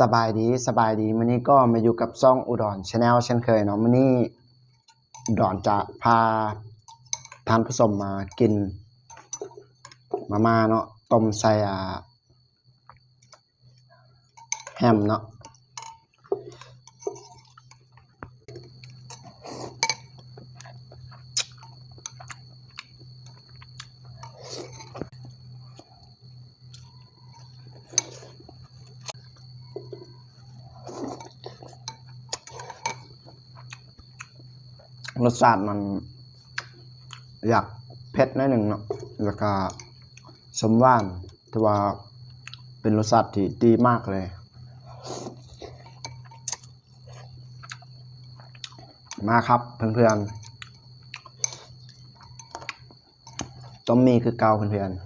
สบายดีสบายดีมื้อนี้ก็มาอยู่กับซ่องอุดรชาแนลเช่นเคยเนาะมื้อนี้อุดรจะพาท่านผู้ชมมากิน มาม่าเนาะต้มใส่แฮมเนาะ รสชาติมัน อยากเผ็ดนิดหนึ่งเนาะแล้วก็สมว่านแต่ว่าเป็นรสชาติที่ดีมากเลย มาครับเพื่อนๆต้มมีคือเกาเพื่อนๆ